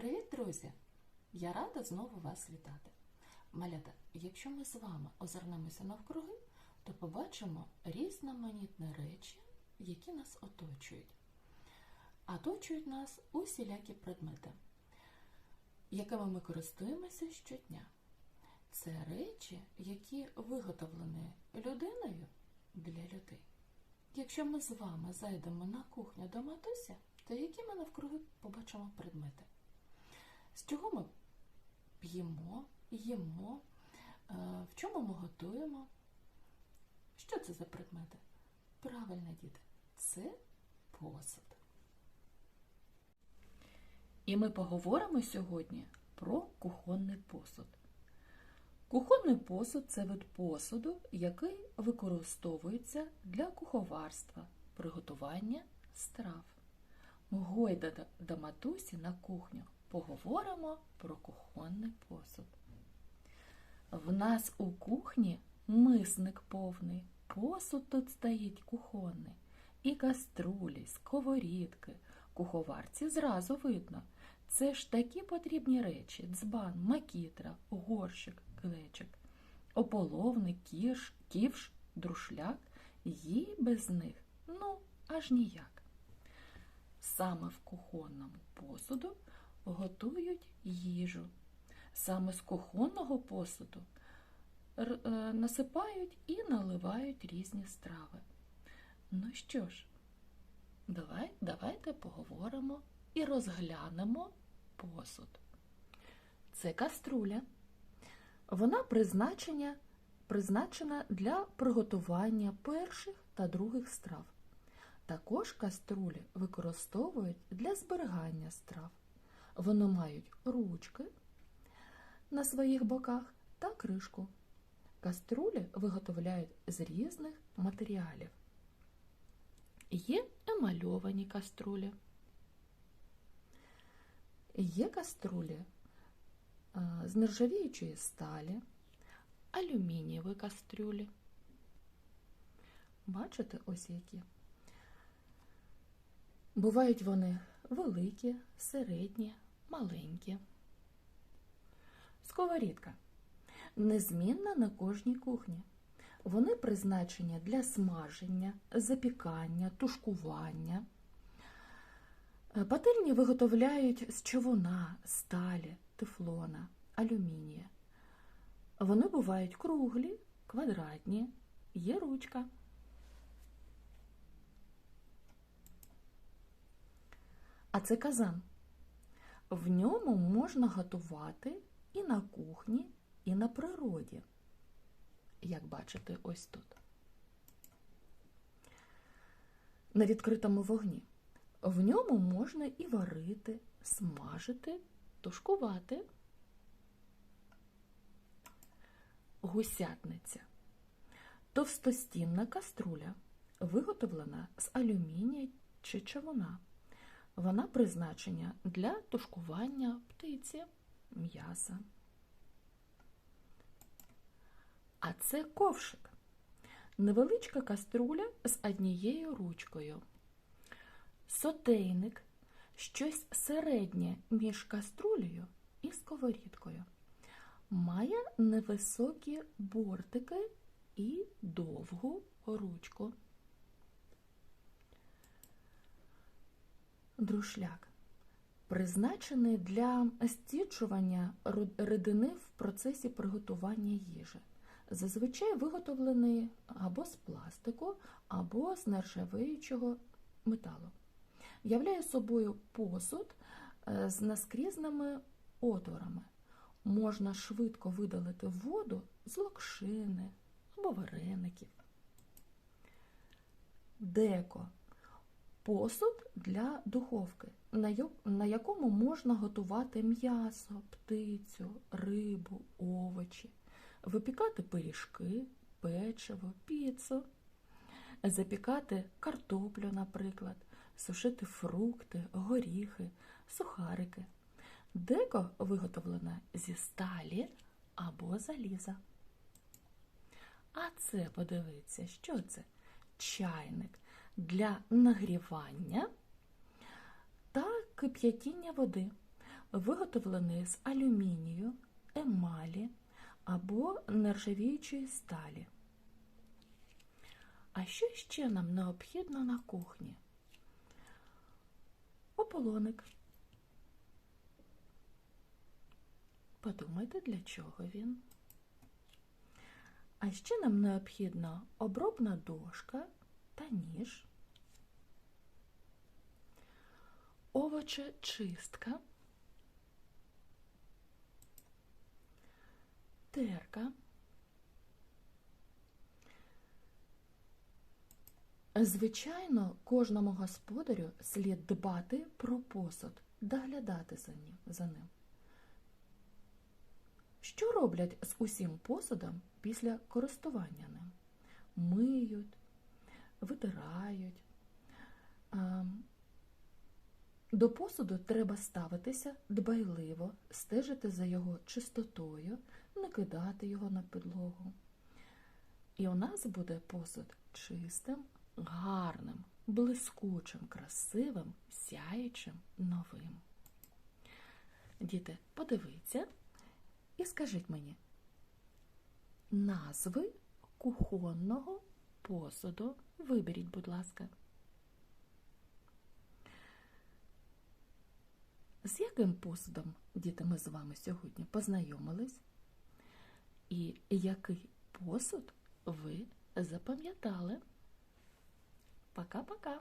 Привіт, друзі! Я рада знову вас вітати. Малята, якщо ми з вами озирнемося навкруги, то побачимо різноманітні речі, які нас оточують. Оточують нас усілякі предмети, якими ми користуємося щодня. Це речі, які виготовлені людиною для людей. Якщо ми з вами зайдемо на кухню до матуся, то які ми навкруги побачимо предмети? З чого ми п'ємо, їмо, е, в чому ми готуємо? Що це за предмети? Правильно, діти, це посуд. І ми поговоримо сьогодні про кухонний посуд. Кухонний посуд це вид посуду, який використовується для куховарства, приготування страв. Гойда до- матусі на кухню поговоримо про кухонний посуд. В нас у кухні мисник повний, посуд тут стоїть кухонний, і каструлі, сковорідки. Куховарці зразу видно. Це ж такі потрібні речі: дзбан, макітра, горщик, глечик, ополовник, кіш, ківш, друшляк. Їй без них, ну, аж ніяк. Саме в кухонному посуду готують їжу. Саме з кухонного посуду е, насипають і наливають різні страви. Ну що ж, давай, давайте поговоримо і розглянемо посуд. Це каструля. Вона призначення, призначена для приготування перших та других страв. Також каструлі використовують для зберігання страв. Вони мають ручки на своїх боках та кришку. Каструлі виготовляють з різних матеріалів. Є емальовані каструлі. Є каструлі е, з нержавіючої сталі, алюмінієві кастрюлі. Бачите, ось які. Бувають вони великі, середні, маленькі. Сковорідка. Незмінна на кожній кухні. Вони призначені для смаження, запікання, тушкування. Е, Пательні виготовляють з човуна, сталі, тефлона, алюмінія. Вони бувають круглі, квадратні, є ручка. А це казан. В ньому можна готувати і на кухні, і на природі. Як бачите, ось тут. На відкритому вогні. В ньому можна і варити, смажити, тушкувати. Гусятниця. Товстостінна каструля, виготовлена з алюмінія чи чавуна. Вона призначена для тушкування птиці, м'яса. А це ковшик. Невеличка каструля з однією ручкою. Сотейник щось середнє між каструлею і сковорідкою. Має невисокі бортики і довгу ручку. Друшляк призначений для стічування рідини в процесі приготування їжі. Зазвичай виготовлений або з пластику, або з нержавіючого металу. Являє собою посуд е, з наскрізними отворами. Можна швидко видалити воду з локшини або вареників. Деко посуд для духовки, на якому можна готувати м'ясо, птицю, рибу, овочі, випікати пиріжки, печиво, піцу, запікати картоплю, наприклад, сушити фрукти, горіхи, сухарики. Деко виготовлене зі сталі або заліза. А це подивіться, що це? Чайник для нагрівання та кип'ятіння води. виготовлений з алюмінію, емалі або нержавіючої сталі. А що ще нам необхідно на кухні? Ополоник. Подумайте, для чого він. А ще нам необхідна обробна дошка та ніж, овочечистка, терка, Звичайно, кожному господарю слід дбати про посуд, доглядати за ним. Що роблять з усім посудом після користування ним? Миють, витирають. До посуду треба ставитися дбайливо, стежити за його чистотою, не кидати його на підлогу. І у нас буде посуд чистим, гарним, блискучим, красивим, сяючим, новим. Діти, подивіться і скажіть мені назви кухонного посуду. Виберіть, будь ласка. З яким посудом, діти, ми з вами сьогодні познайомились? І який посуд ви запам'ятали? Пока-пока!